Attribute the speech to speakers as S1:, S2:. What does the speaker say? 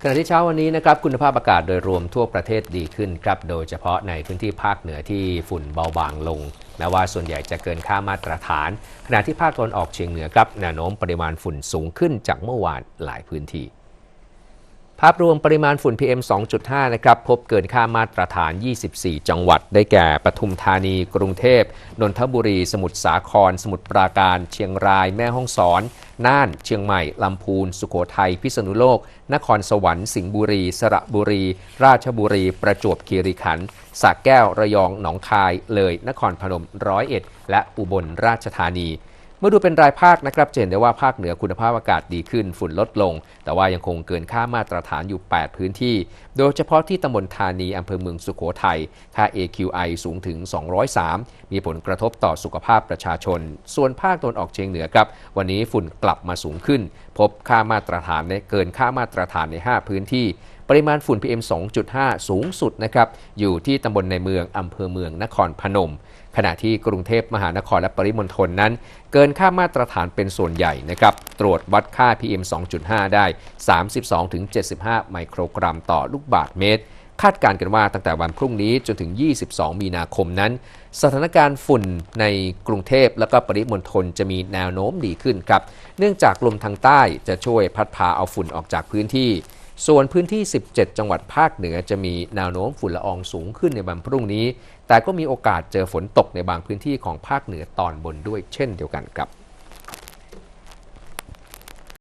S1: ขณะที่เช้าวันนี้นะครับคุณภาพอากาศโดยรวมทั่วประเทศดีขึ้นครับโดยเฉพาะในพื้นที่ภาคเหนือที่ฝุ่นเบาบางลงแม้ว่าส่วนใหญ่จะเกินค่ามาตรฐาน ขณะที่ภาคตะวันออกเฉียงเหนือครับแนวโน้มปริมาณฝุ่นสูงขึ้นจากเมื่อวานหลายพื้นที่ ภาพรวมปริมาณฝุ่น PM 2.5 นะครับ พบเกินค่ามาตรฐาน 24 จังหวัด ได้แก่ ปทุมธานี กรุงเทพ นนทบุรี สมุทรสาคร สมุทรปราการ เชียงราย แม่ฮ่องสอน น่าน เชียงใหม่ ลำพูน สุโขทัย พิษณุโลก นครสวรรค์ สิงห์บุรี สระบุรี ราชบุรี ประจวบคีรีขันธ์สระแก้ว ระยอง หนองคาย เลย นครพนม ร้อยเอ็ด และอุบลราชธานี เมื่อดูเป็นรายภาคนะครับจะเห็นได้ว่าภาคเหนือคุณภาพอากาศดีขึ้นฝุ่นลดลง แต่ว่ายังคงเกินค่ามาตรฐานอยู่ 8 พื้นที่ โดยเฉพาะที่ตำบลธานีอำเภอเมืองสุโขทัยค่า AQI สูงถึง 203 มีผลกระทบต่อสุขภาพประชาชน ส่วนภาคตะวันออกเฉียงเหนือครับวันนี้ฝุ่นกลับมาสูงขึ้น พบค่ามาตรฐานในเกินค่ามาตรฐานใน 5 พื้นที่ ปริมาณฝุ่น PM 2.5 สูงสุดนะครับอยู่ที่ตำบลในเมืองอำเภอเมืองนครพนม ขณะที่กรุงเทพมหานครและปริมณฑลนั้น เกินค่ามาตรฐานเป็นส่วนใหญ่นะครับตรวจวัดค่า PM 2.5 ได้ 32-75 ไมโครกรัมต่อลูกบาศก์เมตร คาดการณ์กันว่าตั้งแต่วันพรุ่งนี้จนถึง 22 มีนาคมนั้น สถานการณ์ฝุ่นในกรุงเทพและก็ปริมณฑลจะมีแนวโน้มดีขึ้นครับ เนื่องจากลมทางใต้จะช่วยพัดพาเอาฝุ่นออกจากพื้นที่ ส่วนพื้นที่ 17 จังหวัดภาคเหนือจะมีแนวโน้มฝุ่นละอองสูงขึ้นในวันพรุ่งนี้ แต่ก็มีโอกาสเจอฝนตกในบางพื้นที่ของภาคเหนือตอนบนด้วยเช่นเดียวกันครับ